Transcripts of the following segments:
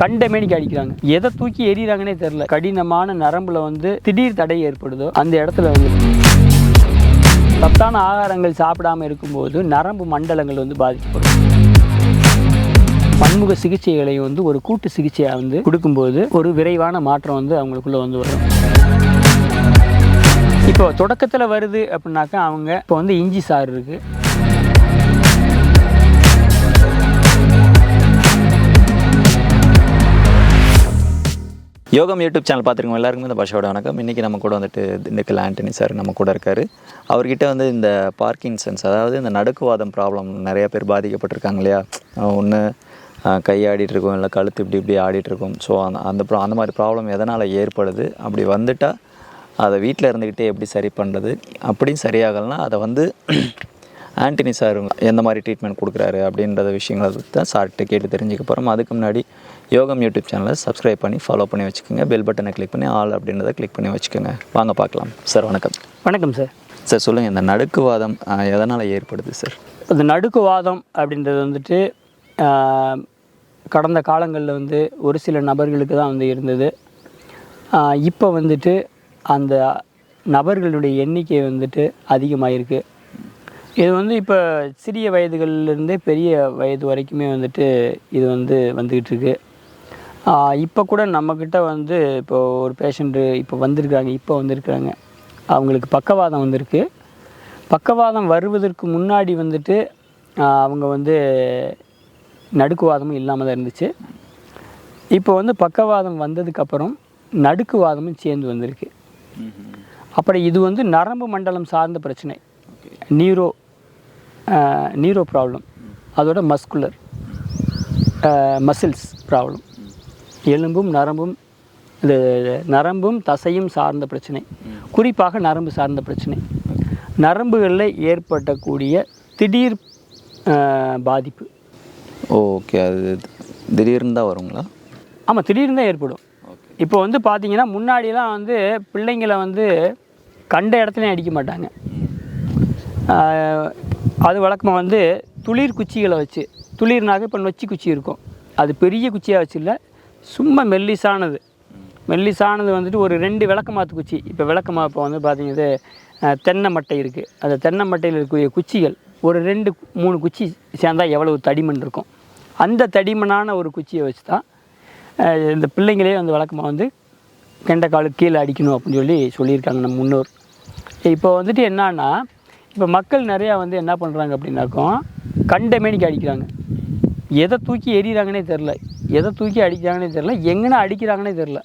கண்டமேனிக்கு அடிக்கிறாங்க. எதை தூக்கி எறிகிறாங்கன்னே தெரில கடினமான நரம்புல வந்து திடீர் தடை ஏற்படுதோ அந்த இடத்துல வந்து சத்தான ஆகாரங்கள் சாப்பிடாம இருக்கும்போது நரம்பு மண்டலங்கள் வந்து பாதிக்கப்படும். பன்முக சிகிச்சைகளை வந்து ஒரு கூட்டு சிகிச்சையாக வந்து கொடுக்கும்போது ஒரு விரைவான மாற்றம் வந்து அவங்களுக்குள்ள வந்து வரும். இப்போ தொடக்கத்தில் வருது அப்படின்னாக்கா அவங்க இப்போ வந்து இஞ்சி சாறு இருக்குது யோகம் யூடியூப் சேனல் பார்த்துருக்கோம் எல்லாருக்குமே இந்த பாஷாவோட வணக்கம். இன்றைக்கி நம்ம கூட வந்துட்டு திண்டுக்கல் ஆண்டனி சார் நம்ம கூட இருக்கார். அவர்கிட்ட வந்து இந்த பார்க்கின்சன்ஸ் அதாவது இந்த நடுக்குவாதம் ப்ராப்ளம் நிறைய பேர் பாதிக்கப்பட்டிருக்காங்க இல்லையா? ஒன்று கை இருக்கும் இல்லை கழுத்து இப்படி இப்படி ஆடிட்டுருக்கோம் ஸோ அந்த அந்த ப்ரா அந்த மாதிரி ப்ராப்ளம் எதனால் ஏற்படுது? அப்படி வந்துட்டால் அதை வீட்டில் இருந்துக்கிட்டே எப்படி சரி பண்ணுறது அப்படியும் சரியாகலைன்னா அதை வந்து ஆண்டனி சார் எந்த மாதிரி ட்ரீட்மெண்ட் கொடுக்குறாரு அப்படின்றத விஷயங்களை தான் சார்கிட்ட கேட்டு தெரிஞ்சுக்க போகிறோம் அதுக்கு முன்னாடி யோகம் யூடியூப் சேனலை சப்ஸ்கிரைப் பண்ணி ஃபாலோ பண்ணி வச்சுக்கோங்க. பெல் பட்டனை கிளிக் பண்ணி ஆல் அப்படின்றத கிளிக் பண்ணி வச்சுக்கோங்க. வாங்க பார்க்கலாம். சார் வணக்கம். வணக்கம் சார். சார் சொல்லுங்கள் இந்த நடுக்குவாதம் எதனால் ஏற்படுது சார்? இந்த நடுக்குவாதம் அப்படின்றது வந்துட்டு கடந்த காலங்களில் வந்து ஒரு சில நபர்களுக்கு தான் வந்து இருந்தது. இப்போ வந்துட்டு அந்த நபர்களுடைய எண்ணிக்கை வந்துட்டு அதிகமாயிருக்கு. இது வந்து இப்போ சிறிய வயதுகள்லேருந்தே பெரிய வயது வரைக்குமே வந்துட்டு இது வந்து வந்துக்கிட்டு இருக்கு இப்போ கூட நம்மக்கிட்ட வந்து இப்போ ஒரு பேஷண்ட்டு இப்போ வந்திருக்காங்க இப்போ வந்திருக்காங்க அவங்களுக்கு பக்கவாதம் வந்திருக்கு. பக்கவாதம் வருவதற்கு முன்னாடி வந்துட்டு அவங்க வந்து நடுக்குவாதமும் இல்லாமல் தான் இருந்துச்சு. இப்போ வந்து பக்கவாதம் வந்ததுக்கப்புறம் நடுக்குவாதமும் சேர்ந்து வந்திருக்கு. அப்புறம் இது வந்து நரம்பு மண்டலம் சார்ந்த பிரச்சனை. நீரோ நீரோ ப்ராப்ளம் அதோட மஸ்குலர் மசில்ஸ் ப்ராப்ளம் எலும்பும் நரம்பும் இது நரம்பும் தசையும் சார்ந்த பிரச்சனை. குறிப்பாக நரம்பு சார்ந்த பிரச்சனை. நரம்புகளில் ஏற்படக்கூடிய திடீர் பாதிப்பு. ஓகே அது திடீர்னு தான் வருங்களா? ஆமாம் திடீர்னு தான் ஏற்படும். இப்போ வந்து பார்த்தீங்கன்னா முன்னாடிலாம் வந்து பிள்ளைங்களை வந்து கண்ட இடத்துலையும் அடிக்க மாட்டாங்க. அது வழக்கமாக வந்து துளிர் குச்சிகளை வச்சு துளிர்னாக்க இப்போ நொச்சி குச்சி இருக்கும். அது பெரிய குச்சியாக வச்சு இல்லை சும்மா மெல்லிசானது. மெல்லிசானது வந்துட்டு ஒரு ரெண்டு விளக்கமாத்து குச்சி. இப்போ விளக்கமா இப்போ வந்து பார்த்தீங்கன்னா தென்னை மட்டை இருக்குது அந்த தென்னை மட்டையில் இருக்கக்கூடிய குச்சிகள் ஒரு ரெண்டு மூணு குச்சி சேர்ந்தா எவ்வளவு தடிமண் இருக்கும். அந்த தடிமனான ஒரு குச்சியை வச்சு தான் இந்த பிள்ளைங்களே வந்து வழக்கமாக வந்து கெண்டைக்காலு கீழே அடிக்கணும் அப்படின்னு சொல்லி சொல்லியிருக்காங்க நம்ம முன்னோர். இப்போ வந்துட்டு என்னன்னா இப்போ மக்கள் நிறையா வந்து என்ன பண்ணுறாங்க அப்படின்னாக்கோ கண்டமேனிக்கு அடிக்கிறாங்க. எதை தூக்கி எறிகிறாங்கன்னே தெரில எதை தூக்கி அடிக்கிறாங்கன்னே தெரில எங்கன அடிக்கிறாங்கன்னே தெரில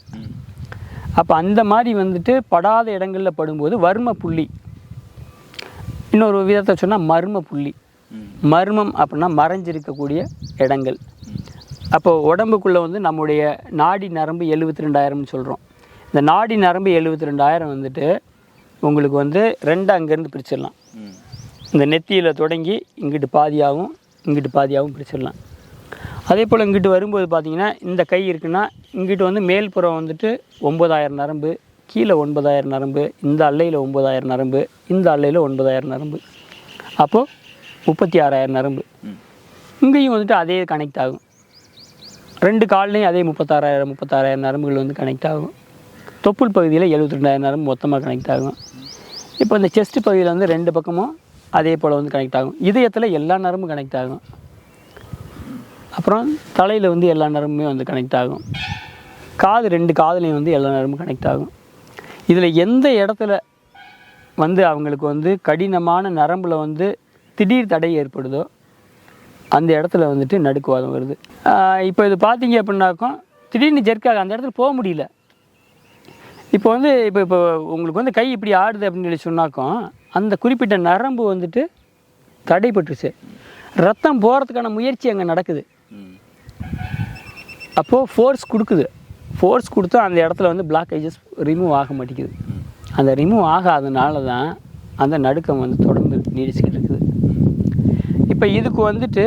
அப்போ அந்த மாதிரி வந்துட்டு படாத இடங்களில் படும்போது வர்ம புள்ளி. இன்னொரு விதத்தை சொன்னால் மர்ம புள்ளி. மர்மம் அப்படின்னா மறைஞ்சிருக்கக்கூடிய இடங்கள். அப்போ உடம்புக்குள்ளே வந்து நம்முடைய நாடி நரம்பு எழுபத்தி ரெண்டாயிரம்னு சொல்கிறோம் இந்த நாடி நரம்பு எழுபத்தி ரெண்டாயிரம் வந்துட்டு உங்களுக்கு வந்து ரெண்டு அங்கேருந்து பிரிச்சிடலாம். இந்த நெத்தியில் தொடங்கி இங்கிட்டு பாதியாகவும் இங்கிட்டு பாதியாகவும் பிரிச்சிடலாம். அதே போல் இங்கிட்டு வரும்போது பார்த்தீங்கன்னா இந்த கை இருக்குன்னா இங்கிட்டு வந்து மேல்புறம் வந்துட்டு ஒம்பதாயிரம் நரம்பு கீழே ஒன்பதாயிரம் நரம்பு இந்த அல்லையில் ஒம்பதாயிரம் நரம்பு இந்த அல்லையில் ஒன்பதாயிரம் நரம்பு. அப்போது முப்பத்தி ஆறாயிரம் நரம்பு இங்கேயும் வந்துட்டு அதே கனெக்ட் ஆகும். ரெண்டு கால்லையும் அதே முப்பத்தாறாயிரம் முப்பத்தாறாயிரம் நரம்புகள் வந்து கனெக்ட் ஆகும். தொப்புள் பகுதியில் எழுபத்தி ரெண்டாயிரம் நரம்பு மொத்தமாக கனெக்ட் ஆகும். இப்போ இந்த செஸ்ட் பகுதியில் வந்து ரெண்டு பக்கமும் அதே போல் வந்து கனெக்ட் ஆகும். இதயத்தில் எல்லா நரம்பும் கனெக்ட் ஆகும். அப்புறம் தலையில் வந்து எல்லா நரம்புமே வந்து கனெக்ட் ஆகும். காது ரெண்டு காதுலையும் வந்து எல்லா நரம்பும் கனெக்ட் ஆகும். இதில் எந்த இடத்துல வந்து அவங்களுக்கு வந்து கடினமான நரம்பில் வந்து திடீர் தடை ஏற்படுதோ அந்த இடத்துல வந்துட்டு நடுக்குவாதம் வருது. இப்போ இது பார்த்தீங்க அப்படின்னாக்கும் திடீர்னு ஜெர்க்காக அந்த இடத்துல போக முடியல. இப்போ வந்து இப்போ இப்போ உங்களுக்கு வந்து கை இப்படி ஆடுது அப்படின்னு சொல்லி சொன்னாக்கும் அந்த குறிப்பிட்ட நரம்பு வந்துட்டு தடைப்பட்டுருச்சு ரத்தம் போகிறதுக்கான முயற்சி அங்கே நடக்குது. அப்போது ஃபோர்ஸ் கொடுக்குது. ஃபோர்ஸ் கொடுத்தா அந்த இடத்துல வந்து பிளாக்கேஜஸ் ரிமூவ் ஆக மாட்டேங்குது. அந்த ரிமூவ் ஆகாதனால தான் அந்த நடுக்கம் வந்து தொடர்ந்து நீடிச்சுக்கிட்டு இருக்குது. இப்போ இதுக்கு வந்துட்டு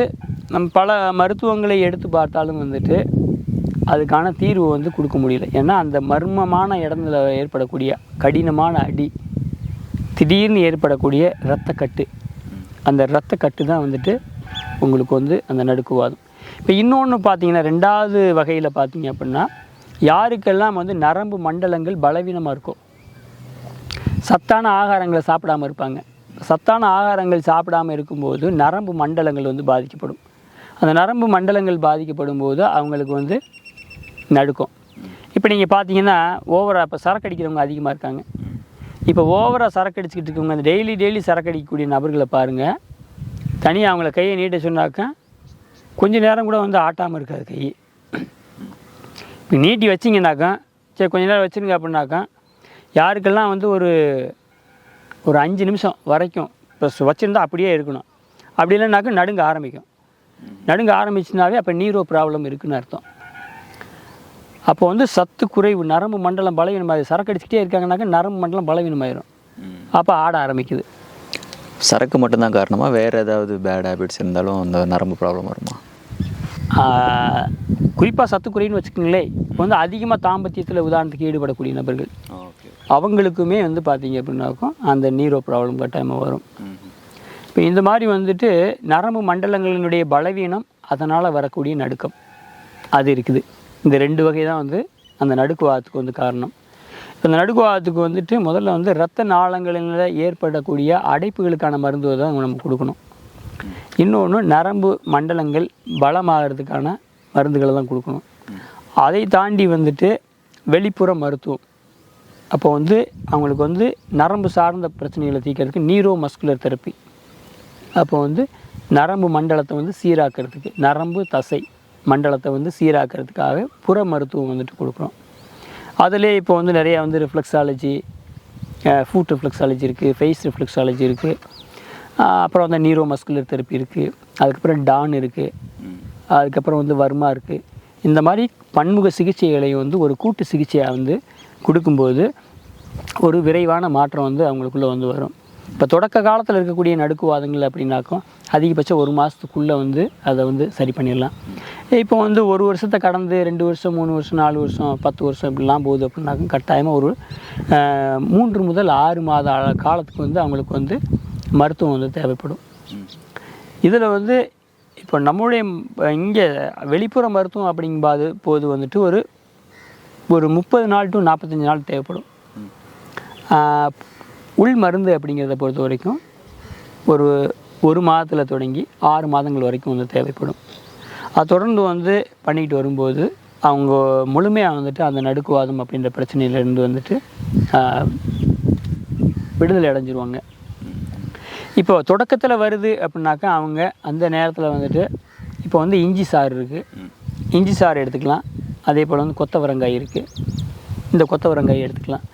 நம் பல மருத்துவங்களை எடுத்து பார்த்தாலும் வந்துட்டு அதுக்கான தீர்வு வந்து கொடுக்க முடியல. ஏன்னா அந்த மர்மமான இடத்துல ஏற்படக்கூடிய கடினமான அடி திடீர்னு ஏற்படக்கூடிய இரத்தக்கட்டு. அந்த இரத்தக்கட்டு தான் வந்துட்டு உங்களுக்கு வந்து அந்த நடுக்குவாதம் இப்போ இன்னொன்று பார்த்தீங்கன்னா ரெண்டாவது வகையில் பார்த்தீங்க அப்படின்னா யாருக்கெல்லாம் வந்து நரம்பு மண்டலங்கள் பலவீனமாக இருக்கும் சத்தான ஆகாரங்களை சாப்பிடாம இருப்பாங்க. சத்தான ஆகாரங்கள் சாப்பிடாம இருக்கும்போது நரம்பு மண்டலங்கள் வந்து பாதிக்கப்படும். அந்த நரம்பு மண்டலங்கள் பாதிக்கப்படும் போது அவங்களுக்கு வந்து நடுக்கும். இப்போ நீங்கள் பார்த்தீங்கன்னா ஓவராக இப்போ சரக்கு அடிக்கிறவங்க அதிகமாக இருக்காங்க. இப்போ ஓவராக சரக்கு அடிச்சுக்கிட்டு இருக்கவங்க அந்த டெய்லி டெய்லி சரக்கு அடிக்கக்கூடிய நபர்களை பாருங்கள் தனியாக அவங்கள கையை நீட்ட சொன்னாக்கா கொஞ்ச நேரம் கூட வந்து ஆட்டாமல் இருக்காது கை. இப்போ நீட்டி வச்சிங்கனாக்கா சரி கொஞ்ச நேரம் வச்சுருங்க அப்படின்னாக்கா யாருக்கெல்லாம் வந்து ஒரு ஒரு அஞ்சு நிமிஷம் வரைக்கும் இப்போ வச்சுருந்தா அப்படியே இருக்கணும். அப்படி இல்லைனாக்கா நடுங்க ஆரம்பிக்கும். நடுங்க ஆரம்பிச்சுனாவே அப்போ நீரோ ப்ராப்ளம் இருக்குன்னு அர்த்தம். அப்போ வந்து சத்து குறைவு நரம்பு மண்டலம் பலவீனமாயிடும் சரக்கு அடிச்சுக்கிட்டே இருக்காங்கனாக்கா நரம்பு மண்டலம் பலவீனமாயிடும் அப்போ ஆட ஆரம்பிக்குது. சரக்கு மட்டும்தான் காரணமா? வேறு ஏதாவது பேட் ஹேபிட்ஸ் இருந்தாலும் அந்த நரம்பு ப்ராப்ளம் வருமா? குறிப்பாக சத்துக்குறைன்னு வச்சுக்கோங்களேன். இப்போ வந்து அதிகமாக தாம்பத்தியத்தில் உதாரணத்துக்கு ஈடுபடக்கூடிய நபர்கள். அவங்களுக்குமே வந்து பார்த்தீங்க அப்படின்னாக்கும் அந்த நீரோ ப்ராப்ளம் கட்டாயமாக வரும். இப்போ இந்த மாதிரி வந்துட்டு நரம்பு மண்டலங்களினுடைய பலவீனம் அதனால் வரக்கூடிய நடுக்கம். அது இருக்குது. இந்த ரெண்டு வகை தான் வந்து அந்த நடுக்குவாதத்துக்கு வந்து காரணம். இப்போ இந்த நடுக்குவாதத்துக்கு வந்துட்டு முதல்ல வந்து இரத்த நாளங்களில் ஏற்படக்கூடிய அடைப்புகளுக்கான மருந்து தான் நம்ம கொடுக்கணும். இன்னொன்று நரம்பு மண்டலங்கள் பலமாகிறதுக்கான மருந்துகளை தான் கொடுக்கணும். அதை தாண்டி வந்துட்டு வெளிப்புற மருத்துவம். அப்போ வந்து அவங்களுக்கு வந்து நரம்பு சார்ந்த பிரச்சனைகளை தீர்க்கறதுக்கு நீரோ மஸ்குலர் தெரப்பி அப்போ வந்து நரம்பு மண்டலத்தை வந்து சீராக்கிறதுக்கு நரம்பு தசை. மண்டலத்தை வந்து சீராக்கிறதுக்காக புற மருத்துவம் வந்துட்டு கொடுக்குறோம். அதிலே இப்போ வந்து நிறையா வந்து ரிஃப்ளெக்ஸாலஜி ஃபுட் ரிஃப்ளெக்ஸாலஜி இருக்குது ஃபேஸ் ரிஃப்ளெக்ஸாலஜி இருக்குது அப்புறம் வந்து நீரோ மஸ்குலர் தெரப்பி இருக்குது அதுக்கப்புறம் டான் இருக்குது அதுக்கப்புறம் வந்து வர்மா இருக்குது இந்த மாதிரி பன்முக சிகிச்சைகளை வந்து ஒரு கூட்டு சிகிச்சையாக வந்து கொடுக்கும்போது ஒரு விரைவான மாற்றம் வந்து அவங்களுக்குள்ளே வந்து வரும். இப்போ தொடக்க காலத்தில் இருக்கக்கூடிய நடுக்குவாதங்கள் அப்படின்னாக்கும் அதிகபட்சம் ஒரு மாதத்துக்குள்ளே வந்து அதை வந்து சரி பண்ணிடலாம். இப்போ வந்து ஒரு வருஷத்தை கடந்து ரெண்டு வருஷம் மூணு வருஷம் நாலு வருஷம் பத்து வருஷம் இப்படிலாம் போகுது அப்படின்னாக்க கட்டாயமாக ஒரு மூன்று முதல் ஆறு மாத காலத்துக்கு வந்து அவங்களுக்கு வந்து மருத்துவம் வந்து தேவைப்படும். இதில் வந்து இப்போ நம்மளுடைய இங்கே வெளிப்புற மருத்துவம் அப்படிங்கும்போது போது வந்துட்டு ஒரு ஒரு முப்பது நாள் டு நாற்பத்தஞ்சு நாள் தேவைப்படும். உள் மருந்து அப்படிங்கிறத பொறுத்த வரைக்கும் ஒரு ஒரு மாதத்தில் தொடங்கி ஆறு மாதங்கள் வரைக்கும் வந்து தேவைப்படும். அது தொடர்ந்து வந்து பண்ணிக்கிட்டு வரும்போது அவங்க முழுமையாக வந்துட்டு அந்த நடுக்குவாதம் அப்படின்ற பிரச்சனையிலேருந்து வந்துட்டு விடுதலை அடைஞ்சிருவாங்க. இப்போ தொடக்கத்தில் வருது அப்படின்னாக்கா அவங்க அந்த நேரத்தில் வந்துட்டு இப்போ வந்து இஞ்சி சாறு இருக்குது இஞ்சி சாறு எடுத்துக்கலாம். அதே போல் வந்து கொத்தவரங்காய் இருக்குது இந்த கொத்தவரங்காய் எடுத்துக்கலாம்.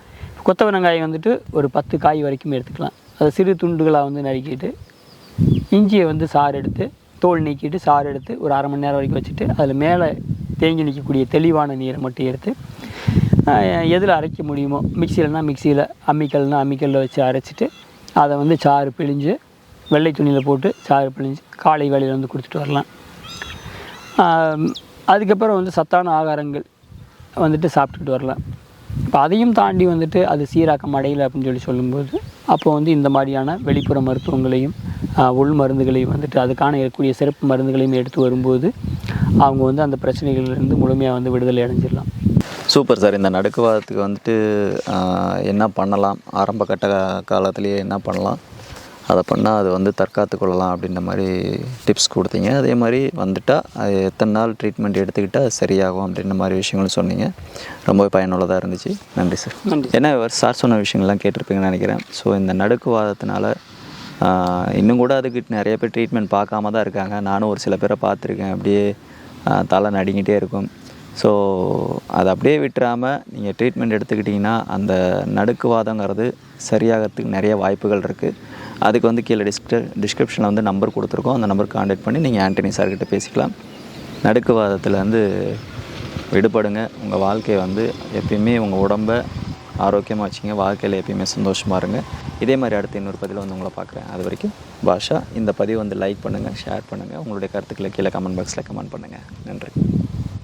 கொத்தவரங்காய் வந்துட்டு ஒரு பத்து காய் வரைக்கும் எடுத்துக்கலாம். அதை சிறு துண்டுகளாக வந்து நறுக்கிட்டு இஞ்சியை வந்து சாறு எடுத்து தோல் நீக்கிட்டு சாறு எடுத்து ஒரு அரை மணி நேரம் வரைக்கும் வச்சுட்டு அதில் மேலே தேங்கி நிற்கக்கூடிய தெளிவான நீரை மட்டும் எடுத்து எதில் அரைக்க முடியுமோ மிக்சியிலனா மிக்சியில் அம்மிக்கல்னால் அம்மிக்கல்லில் வச்சு அரைச்சிட்டு அதை வந்து சாறு பிழிஞ்சு வெள்ளை துணியில் போட்டு சாறு பிழிஞ்சு காலை வேலையில் வந்து கொடுத்துட்டு வரலாம். அதுக்கப்புறம் வந்து சத்தான ஆகாரங்கள் வந்துட்டு சாப்பிட்டுட்டு வரலாம். இப்போ அதையும் தாண்டி வந்துட்டு அது சீராக்கம் அடையலை அப்படின்னு சொல்லி சொல்லும்போது அப்போ வந்து இந்த மாதிரியான வெளிப்புற மருத்துவங்களையும் உள் மருந்துகளையும் வந்துட்டு அதுக்கான இருக்கக்கூடிய சிறப்பு மருந்துகளையும் எடுத்து வரும்போது அவங்க வந்து அந்த பிரச்சனைகள்லேருந்து முழுமையாக வந்து விடுதலை அடைஞ்சிடலாம். Super sir. இந்த நடுக்குவாதத்துக்கு வந்துட்டு என்ன பண்ணலாம்? ஆரம்ப கட்ட காலத்திலேயே என்ன பண்ணலாம்? அதை பண்ணால் அது வந்து தற்காத்து கொள்ளலாம் அப்படின்ற மாதிரி டிப்ஸ் கொடுத்தீங்க. அதே மாதிரி வந்துட்டால் அது எத்தனை நாள் ட்ரீட்மெண்ட் எடுத்துக்கிட்டால் அது சரியாகும் அப்படின்ற மாதிரி விஷயங்களும் சொன்னீங்க. ரொம்பவே பயனுள்ளதாக இருந்துச்சு. நன்றி சார் நன்றி. ஏன்னா சார் சொன்ன விஷயங்கள்லாம் கேட்டிருப்பீங்கன்னு நினைக்கிறேன். ஸோ இந்த நடுக்குவாதத்தினால இன்னும் கூட அதுக்கு நிறைய பேர் ட்ரீட்மெண்ட் பார்க்காம தான் இருக்காங்க. நானும் ஒரு சில பேரை பார்த்துருக்கேன். அப்படியே தலை நடுங்கிட்டே இருக்கும். ஸோ அதை அப்படியே விட்டுறாமல் நீங்கள் ட்ரீட்மெண்ட் எடுத்துக்கிட்டிங்கன்னா அந்த நடுக்குவாதங்கிறது சரியாகிறதுக்கு நிறைய வாய்ப்புகள் இருக்குது அதுக்கு வந்து கீழே டிஸ்கிரி டிஸ்கிரிப்ஷனில் வந்து நம்பர் கொடுத்துருக்கோம். அந்த நம்பர் காண்டாக்ட் பண்ணி நீங்கள் ஆண்டனி சார்கிட்ட பேசிக்கலாம். நடுக்குவாதத்தில் வந்து விடுபடுங்க. உங்கள் வாழ்க்கையை வந்து எப்பயுமே உங்கள் உடம்பை ஆரோக்கியமாக வச்சுங்க. வாழ்க்கையில் எப்பயுமே சந்தோஷமாக இருங்க. இதே மாதிரி அடுத்த இன்னொரு பதிவில் வந்து உங்களை பார்க்குறேன். அது வரைக்கும் பாஷா இந்த பதிவு வந்து லைக் பண்ணுங்கள் ஷேர் பண்ணுங்கள் உங்களுடைய கருத்துக்களை கீழே கமெண்ட் பாக்ஸில் கமெண்ட் பண்ணுங்கள் நன்றி.